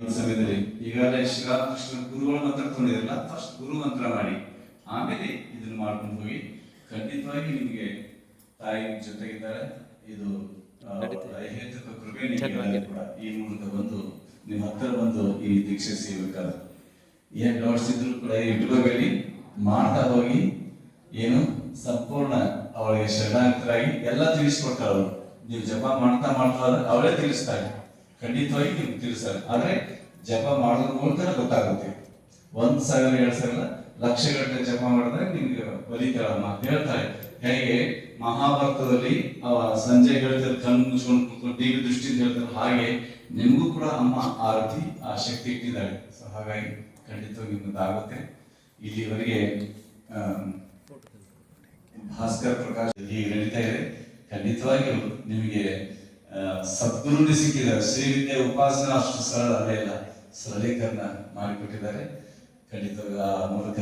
ಸಮಯದಲ್ಲಿ. ಈಗಾಗಲೇ ಶ್ರೀರಾಮಕೃಷ್ಣ ಗುರುಗಳ ಮಂತ್ರ ತೊಗೊಂಡಿರಲ್ಲ ಫಸ್ಟ್ ಗುರು ಮಂತ್ರ ಮಾಡಿ. ಆಮೇಲೆ ಇದನ್ನು ಮಾಡ್ಕೊಂಡು ಹೋಗಿ ಖಂಡಿತವಾಗಿ ನಿಮಗೆ ತಾಯಿ ಜೊತೆಗಿದ್ದಾರೆ. ಇದು ಐಹೇತುಕ ಕೃಪೆ ನಿಮಗೆ ಕೂಡ ಈ ಮೂಲಕ ಬಂದು ನಿಮ್ಮ ಹತ್ತಿರ ಬಂದು ಈ ದೀಕ್ಷೆ ಸಿಗಬೇಕಾದ್ರೆ ಏನ್ ಡೌಟ್ಸ್ ಇದ್ರು ಕೂಡ ಇಟ್ಕೋಬೇಡಿ ಮಾಡ್ತಾ ಹೋಗಿ ಏನು ಸಂಪೂರ್ಣ ಅವಳಿಗೆ ಶರಣಾರ್ಥರಾಗಿ ಎಲ್ಲ ತಿಳಿಸ್ಕೊಡ್ತಾರೆ ಅವರು. ನೀವು ಜಪ ಮಾಡ್ತಾ ಮಾಡ್ತಾ ಅವಳೇ ತಿಳಿಸ್ತಾರೆ. ಖಂಡಿತವಾಗಿ ನಿಮ್ಗೆ ತಿಳಿಸ್ತಾರೆ. ಆದ್ರೆ ಜಪ ಮಾಡೋದ್ರ ಮೂಲಕ ಗೊತ್ತಾಗುತ್ತೆ. ಒಂದ್ ಸಾವಿರ, ಎರಡ್ ಸಾವಿರ ಲಕ್ಷಗಟ್ಟಲೆ ಜಪ ಮಾಡಿದ್ರೆ ನಿಮ್ಗೆ ಬಲಿತಾಳಮ್ಮ ಹೇಳ್ತಾರೆ, ಹೇಗೆ ಮಹಾಭಾರತದಲ್ಲಿ ಅವ ಸಂಜೆ ಹೇಳ್ತಾರೆ, ಕಣ್ಣು ಮುಚ್ಕೊಂಡು ಕೂತ್ಕೊಂಡು ಟಿವಿ ದೃಷ್ಟಿಯಿಂದ ಹೇಳ್ತಾರೆ, ಹಾಗೆ ನಿಮಗೂ ಕೂಡ ಅಮ್ಮ ಆರತಿ ರೀತಿ ಆ ಶಕ್ತಿ ಇಟ್ಟಿದ್ದಾಳೆ ಸೊ ಹಾಗಾಗಿ ಖಂಡಿತವಾಗಿ ಆಗುತ್ತೆ ಇಲ್ಲಿವರೆಗೆ ಭಾಸ್ಕರ್ ಪ್ರಕಾಶ್ ಹೀಗೆ ನಡೀತಾ ಇದೆ. ಖಂಡಿತವಾಗಿಯೂ ನಿಮಗೆ ಆ, ಸದ್ಗುರುಗಳು ಸಿಕ್ಕಿದ್ದಾರೆ. ಶ್ರೀವಿದ್ಯೆ ಉಪಾಸನ ಅಷ್ಟು ಸರಳ ಅದೇ ಇಲ್ಲ ಸರಳೀಕರಣ ಮಾಡಿಕೊಟ್ಟಿದ್ದಾರೆ. ಖಂಡಿತ ಆ ಮೂಲಕ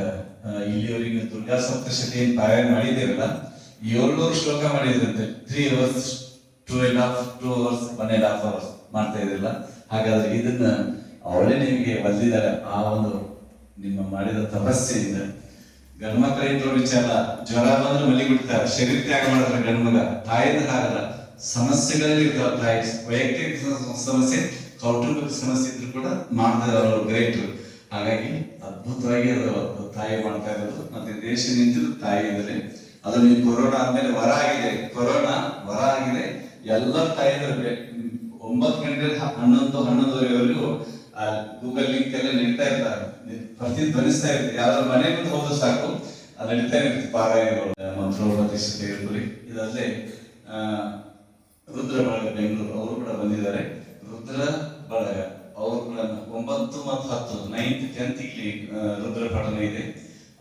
ಇಲ್ಲಿಯವರೆಗೆ ದುರ್ಗಾ ಸಪ್ತಶತಿ ಏನ್ ಪಾರಾಯಣ ಮಾಡಿದ್ದೀರಲ್ಲ ಏಳ್ನೂರು ಶ್ಲೋಕ ಮಾಡಿದ್ರಂತೆ. Three hours two and half two hours one and half hours ಮಾಡ್ತಾ ಇದ್ರಲ್ಲ. ಹಾಗಾದ್ರೆ ಇದನ್ನ ಅವಳೇ ನಿಮಗೆ ಬಂದಿದ್ದಾರೆ ಆ ಒಂದು ನಿಮ್ಮ ಮಾಡಿದ ತಪಸ್ಸೆಯಿಂದ ಗಂಡ್ಮಕ್ಳ ಇಂಟ್ರೋ ವಿಚಾರ ಜ್ವರ ಬಂದ್ರೆ ಮಲಿ ಬಿಡ್ತಾರೆ ಶರೀರ ತ್ಯಾಗ ಮಾಡಿದ್ರೆ ಗಂಡ್ಮಗ ತಾಯಿಂದ ಆಗಲ್ಲ ಸಮಸ್ಯೆಗಳಲ್ಲಿ ವೈಯಕ್ತಿಕ ಸಮಸ್ಯೆ, ಕೌಟುಂಬಿಕ ಸಮಸ್ಯೆ ಇದ್ರು ಕೂಡ ಮಾಡ್ತಾರೆ ಅವರು ಗ್ರೇಟ್ ಹಾಗಾಗಿ ಅದ್ಭುತವಾಗಿ ಅದು ತಾಯಿ ಮಾಡ್ತಾ ಇರೋದು. ಮತ್ತೆ ದೇಶ ನಿಂತಿರೋ ತಾಯಿ ಇದ್ದಾರೆ. ಅದು ನೀವು ಕೊರೋನಾ ಆದ್ಮೇಲೆ ವರ ಆಗಿದೆ. ಕೊರೋನಾ ವರ ಆಗಿದೆ. ಎಲ್ಲ ತಾಯಿ ಒಂಬತ್ತು ಗಂಟೆ ಹನ್ನೊಂದು, ಹನ್ನೊಂದುವರೆವರೆಗೂ ಗೂಗಲ್ ಲಿಂಕ್ ಎಲ್ಲ ನಡೀತಾ ಇರ್ತಾರೆ. ಪ್ರತಿ ಧ್ವನಿಸ್ತಾ ಇರ್ತಾರೆ. ಯಾವ್ದಾದ್ರು ಮನೆ ಮುಂದೆ ಹೋದ್ರೆ ಸಾಕು. ಅದು ನಡೀತಾ ಇರುತ್ತೆ. ಪಾರಾಯಣಗಳು. ಮಂತ್ರೋಪದೇಶ ಇದಲ್ಲದೆ ರುದ್ರ ಬಳಗ ಬೆಂಗಳೂರು ಅವರು ಕೂಡ ಬಂದಿದ್ದಾರೆ. ರುದ್ರ ಬಳಗ ಅವರು ಕೂಡ ಒಂಬತ್ತು ಮತ್ತು ಹತ್ತು ನೈನ್ತ್ ಟೆಂತ್ ಇಲ್ಲಿ ರುದ್ರ ಪಠನ ಇದೆ.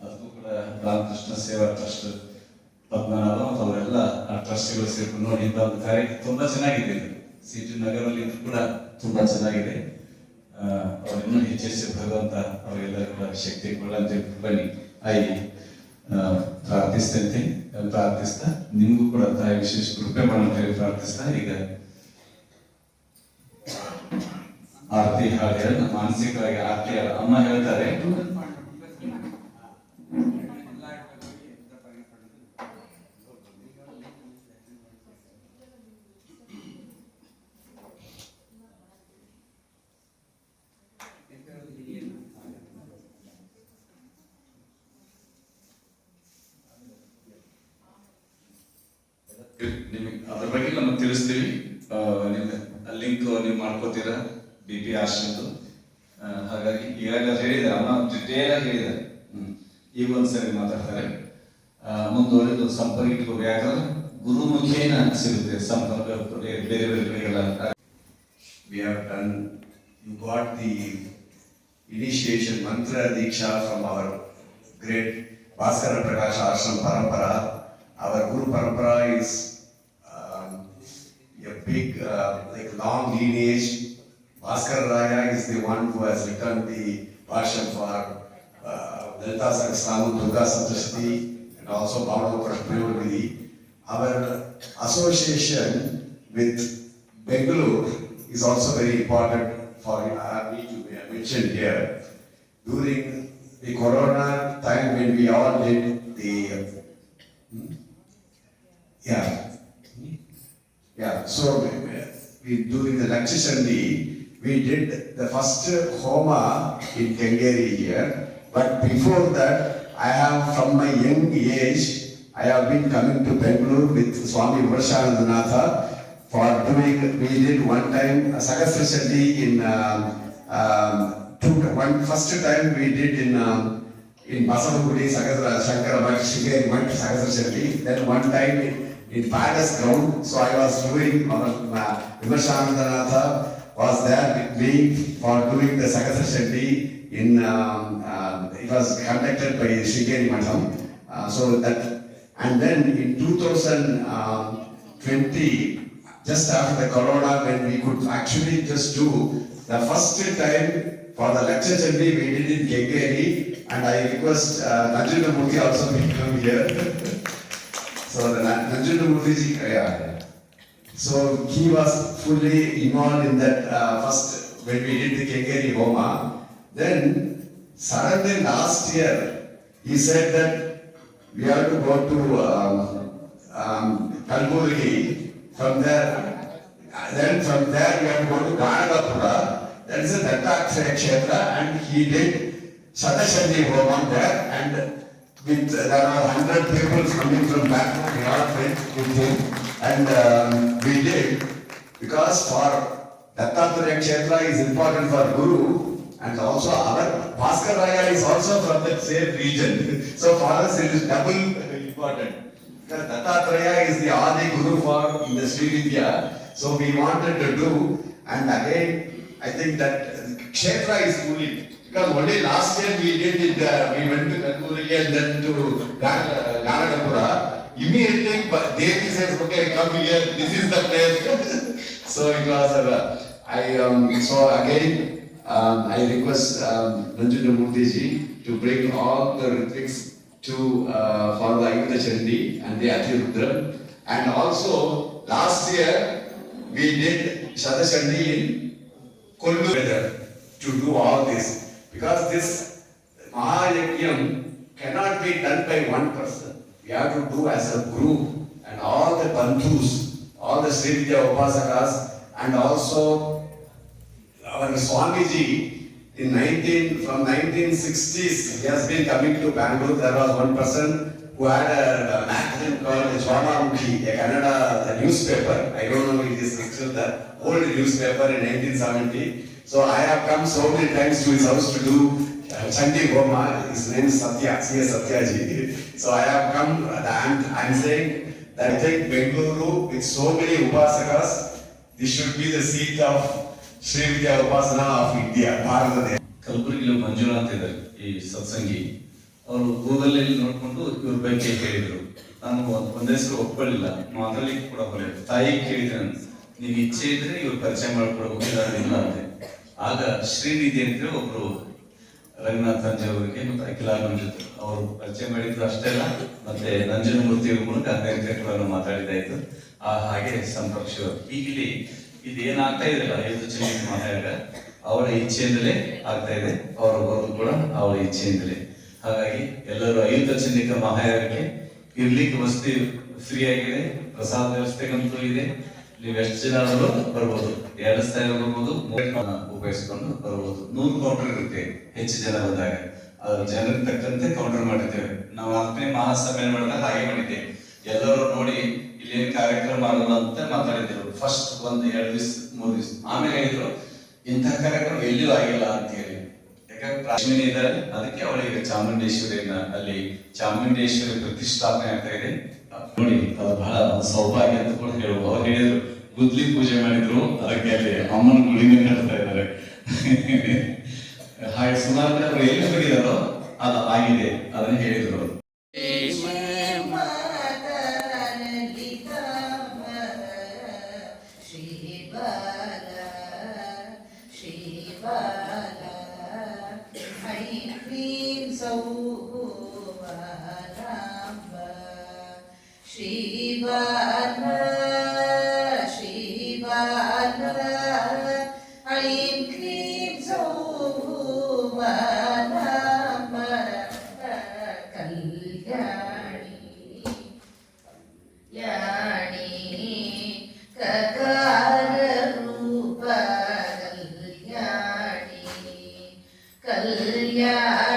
ಅದಕ್ಕೂ ಕೂಡ ರಾಮಕೃಷ್ಣ ಸೇವಾ ಟ್ರಸ್ಟ್ ಪದ್ಮನಾಭ ಮತ್ತು ಅವರೆಲ್ಲ ಆ ಟ್ರಸ್ಟ್ಗಳು ಸೇರ್ಕೊಂಡು ನೋಡಿ ಒಂದು ಕಾರ್ಯ ತುಂಬಾ ಚೆನ್ನಾಗಿದೆ ಇದು. ಸಿಟಿ ನಗರಲ್ಲಿ ಇದು ಕೂಡ ತುಂಬಾ ಚೆನ್ನಾಗಿದೆ. ಆ, ಅವ್ರು ಇನ್ನೂ ಹೆಚ್ಚೆಚ್ಚು ಭಗವಂತ ಅವರೆಲ್ಲರೂ ಕೂಡ ಶಕ್ತಿ ಕೊಡಲಂತೆ ಬನ್ನಿ. ಆಯಿ ಆ, ಪ್ರಾರ್ಥಿಸ್ತಂತೆ ಪ್ರಾರ್ಥಿಸ್ತಾ, ನಿಮಗೂ ಕೂಡ ತಾಯಿ ವಿಶೇಷ ಕೃಪೆ ಹೇಳಿ ಪ್ರಾರ್ಥಿಸ್ತಾ, ಈಗ ಆರತಿ ಹಾಡು ಮಾನಸಿಕವಾಗಿ ಆರತಿ ಅಮ್ಮ ಹೇಳ್ತಾರೆ ನಿಮಗೆ ಅದ್ರ ಬಗ್ಗೆ ನಮಗೆ ತಿಳಿಸ್ತೀವಿ. ಲಿಂಕ್ ನೀವು ಮಾಡ್ಕೋತೀರಾ? ಬಿ ಪಿ ಆಶ್ರಮದ್ದು ಹಾಗಾಗಿ ಈಗಾಗಲೇ ಹೇಳಿದ್ದಾರೆ. ಅಮ್ಮ ಡಿಟೇಲ್ ಆಗಿ ಹೇಳಿದ್ದಾರೆ. ಈಗ ಒಂದ್ಸರಿ ಮಾತಾಡ್ತಾರೆ. ಮುಂದುವರೆದು ಸಂಪರ್ಕ ಇಟ್ಕೋಬೇಕು ಯಾಕಂದ್ರೆ ಗುರುಮುಖೇನ ಸಿಗುತ್ತೆ ಸಂಪರ್ಕ ಬೇರೆ ಬೇರೆ ಕಡೆಗೆಲ್ಲ we have done you got the initiation mantra diksha from our great Bhaskara Prakasha ashrama parampara our guru parampara a big, uh, like long lineage. Bhaskara Raya is the one who has written the version for uh, Sahasranam, Durga Saptashti, and also Bhavana Prashnayogi. Our association with Bangalore is also very important for me to mention here. During the corona time when we all did the, hmm? yeah, yeah, so we- we, during the Sunday, we did the first Homa in Kengeri here. But before that, I have from my young age, I have been coming to Bangalore with Swami Varshanandanatha for doing, we did one time a Sahasra Shanti in, um, um, two, one, first time we did in, um, in Basavagudi, Sahasra, Shankara Shigeri Bhatt, Sahasra Shanti. Then one time in, in Palace ground, so I was doing, uh, Vimarshanandanatha was there with me for doing the Sahasra Shanti in, um, uh, it was conducted by Shigeri Matham. Uh, so that, and then in 2020, just after the corona, when we could actually just do the first time for the lecture journey we did in Kengeri, and I request uh, Nanjuna Murthy also to come here. So the Na- Nanjuna Murthy ji, yeah. So he was fully involved in that uh, first when we did the Kengeri Homa, then suddenly last year, he said that we have to go to um, um, Kalburgi, from there, then from there we have to go to Ganagapura, that is a Dattatreya Kshetra, and he did Sadashandi Homa there, and with, there are hundred people coming from all went with him, and um, we did, because for Dattatreya Kshetra is important for Guru, and also our Bhaskar Raya is also from that same region, so for us it is double important. Because Dattatreya is the Adi Guru for in the Sri Vidya, so we wanted to do, and again, I think that Kshetra is ruling. Because only last year we did it, uh, we went to Kalburgi and then to Gan- Ganagapura. Immediately, Devi says, okay, come here, this is the place. So it was, uh, I, um, so again, um, I request, um, ji to bring all the Ritvix to, uh, for the Ayuda Chandi and the Atirudra. And also, last year, we did Shadashandi in Kollu to do all this. Because this Mahayajnam cannot be done by one person. We have to do as a group and all the Bandhus, all the Sri Upasakas and also our Swamiji in 19, from 1960s, he has been coming to Bangalore. There was one person who had a, a magazine called Jwalamukhi, a Kannada newspaper. I don't know if it is still the old newspaper in 1970. So I have come so many times to his house to do uh, Chandi Homa. His name is Satya, C.S. Satyaji. So I have come, and I'm saying that take Bengaluru with so many Upasakas, this should be the seat of Sri Vidya Upasana of India, Bharatade. ಕಲಬುರಗಿಲಿ ಮಂಜುನಾಥ್ ಇದ್ದಾರೆ ಈ ಸತ್ಸಂಗಿ ಅವರು Google ಅಲ್ಲಿ ನೋಡ್ಕೊಂಡು ಇವ್ರ ಬಗ್ಗೆ ಕೇಳಿದ್ರು ನಾನು ಒಂದ್- ಹೆಸರು ಒಪ್ಕೊಳ್ಳಿಲ್ಲ ಮಾತಾಡ್ಲಿಕ್ಕೆ ಕೂಡ ಬರಲಿಲ್ಲ ತಾಯಿ ಕೇಳಿದ್ರೆ ನೀವು ಇಚ್ಛೆ ಇದ್ರೆ ಇವ್ರು ಪರಿಚಯ ಇಲ್ಲ ಅಂತೆ ಆಗ ಶ್ರೀನಿಧಿ ಅಂತ ಒಬ್ರು ರಂಗನಾಥ್ ಅವರಿಗೆ ಮತ್ತು ಅಖಿಲ ಜೊತೆ ಅವರು ಪರಿಚಯ ಮಾಡಿದ್ರು ಅಷ್ಟೇ ಅಲ್ಲ, ಮತ್ತೆ ನಂಜನಮೂರ್ತಿ ಅವ್ರ ಮೂಲಕ ಅನೇಕ ಮಾತಾಡಿದಾಯ್ತು ಆ ಹಾಗೆ ಸಂಪರ್ಕ ಈಗ ಇದು ಏನಾಗ್ತಾ ಇದೆಯಲ್ಲ ಐದು ಚಂಡಿ ಮಾತಾಡ ಅವರ ಇಚ್ಛೆಯಿಂದಲೇ ಆಗ್ತಾ ಇದೆ. ಅವರ ಬರೋದು ಕೂಡ ಅವಳ ಇಚ್ಛೆಯಿಂದಲೇ. ಹಾಗಾಗಿ ಎಲ್ಲರೂ ಐದು ಚಿನ್ನಿಕ ಮಹಾಯಾಗಕ್ಕೆ ಇರ್ಲಿಕ್ಕೆ ವಸತಿ ಫ್ರೀ ಆಗಿದೆ, ಪ್ರಸಾದ ವ್ಯವಸ್ಥೆಗಂತೂ ಇದೆ. ನೀವು ಎಷ್ಟು ಜನ ಆದರೂ ಬರ್ಬೋದು. ಎರಡು ಸ್ಥಾಯಿ ಹೋಗಬಹುದು ಉಪಯೋಗಿಸಿಕೊಂಡು ಬರಬಹುದು ನೂರು ಕೌಂಟರ್ ಇರುತ್ತೆ ಹೆಚ್ಚು ಜನ ಬಂದಾಗ. ಜನರಿಗೆ ತಕ್ಕಂತೆ ಕೌಂಟರ್ ಮಾಡಿದ್ದೇವೆ ನಾವು ಆತ್ಮೀಯ ಮಾಡಿದಾಗ ಹಾಗೆ ಮಾಡಿದ್ದೇವೆ ಎಲ್ಲರೂ ನೋಡಿ ಇಲ್ಲಿ ಏನ್ ಕಾರ್ಯಕ್ರಮ ಮಾಡಲ್ಲ ಅಂತ ಮಾತಾಡಿದ್ರು. ಫಸ್ಟ್ ಒಂದ್ ಎರಡು ದಿವಸ, ಮೂರು ದಿವಸ. ಆಮೇಲೆ ಹೇಳಿದ್ರು ಇಂತಹ ಕಾರ್ಯಕ್ರಮ ಎಲ್ಲಿಯೂ ಆಗಿಲ್ಲ ಅಂತ ಹೇಳಿ. ಯಾಕಂದ್ರೆ ಇದ್ದಾರೆ. ಅದಕ್ಕೆ ಅವಳಿಗೆ ಚಾಮುಂಡೇಶ್ವರಿಯನ್ನ ಅಲ್ಲಿ ಚಾಮುಂಡೇಶ್ವರಿ ಪ್ರತಿಷ್ಠಾಪನೆ ಆಗ್ತಾ ಇದೆ. ನೋಡಿ, ಅದು ಬಹಳ ಸೌಭಾಗ್ಯ ಅಂತ ಕೂಡ ಹೇಳುವ ಅವ್ರು ಹೇಳಿದ್ರು ಗುದ್ಲಿ ಪೂಜೆ ಮಾಡಿದ್ರು, ಅದಕ್ಕೆ ಅಲ್ಲಿ ಅಮ್ಮನ ಗುಡಿನೇ ಕಟ್ತಾ ಇದ್ದಾರೆ. ಹಾಗೆ ಸುಮಾರು ಅವರು, ಎಲ್ಲಿ ಹೋಗಿದಾರೋ ಅದು ಆಗಿದೆ ಅದನ್ನ ಹೇಳಿದ್ರು ಅವರು. a,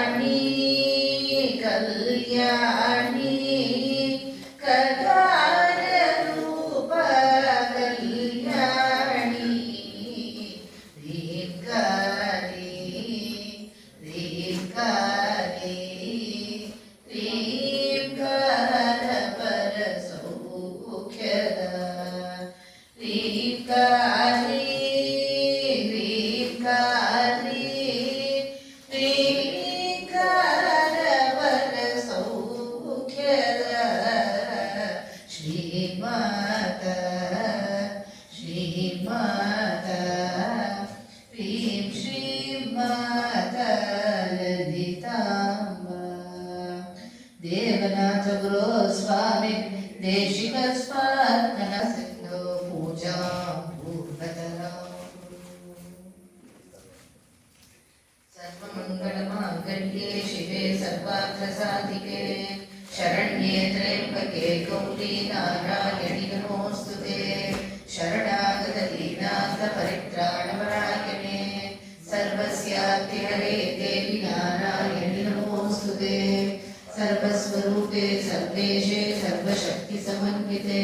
सर्वस्वरूपे सर्वेशे सर्वशक्तिसमन्विते।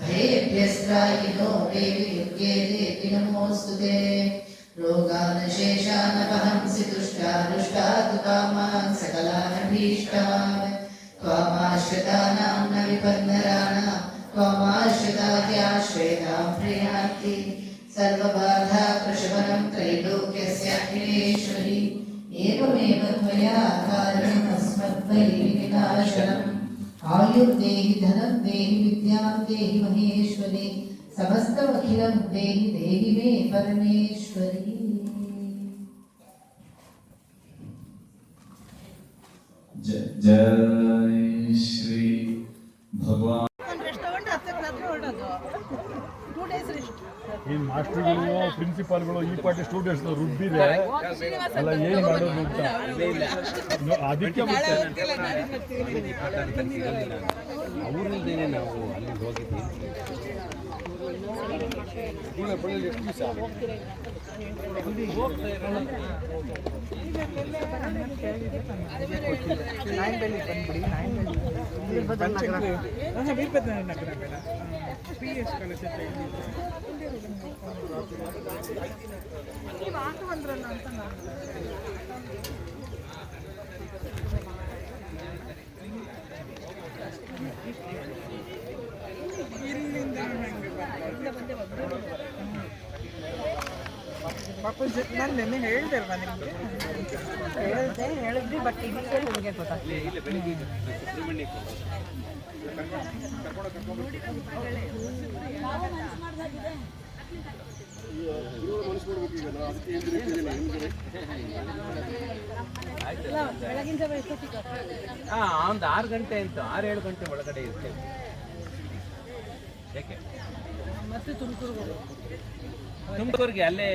भयेभ्यस्त्रायिनो देवि दुर्गे देवि नमोऽस्तु ते। रोगानशेषानवहंसि तुष्टानुष्टातुकामान् सकलानभीष्टान्। त्वामाश्रितानां न विपन्नराणां त्वामाश्रिताद्याश्वेतां प्रियान्ति। सर्वबाधा प्रशमनं त्रैलोक्यस्याखिलेश्वरी एवमेव त्वया आकारेण अस्मद्वै विकाशनम् आयुर्देहि धनं देहि विद्यां देहि महेश्वरि, समस्तमखिलं देहि देहि मे परमेश्वरि। जय श्री भगवान ಈ ಮಾಸ್ಟರ್ಗಳು ಪ್ರಿನ್ಸಿಪಾಲ್ಗಳು ಈ ಪಾರ್ಟಿ ಸ್ಟೂಡೆಂಟ್ಸ್ ರುಬ್ಬಿದೆ ಅಲ್ಲ ಏನು ಮಾಡೋದು ಅಂತ. ಅದಕ್ಕೆ ಅವರಿಂದೇನೆ ನಾವು ಅಲ್ಲಿ ಹೋಗಿದ್ವಿ. ಪಾಪ ನಾನು ನಿನ್ನೆ ಹೇಳ್ದೆ ಅಲ್ವಾ ನಿಮಗೆ ಹೇಳಿದೆ ಬಟ್ ಇದಕ್ಕೆ ನಿಮಗೆ ಹಾಂ ಒಂದು ಆರು ಗಂಟೆ ಅಂತ ಆರು ಏಳು ಗಂಟೆ ಒಳಗಡೆ ಇರ್ತೇವೆ. ಮತ್ತೆ ತುಮಕೂರು ತುಮಕೂರಿಗೆ ಅಲ್ಲೇ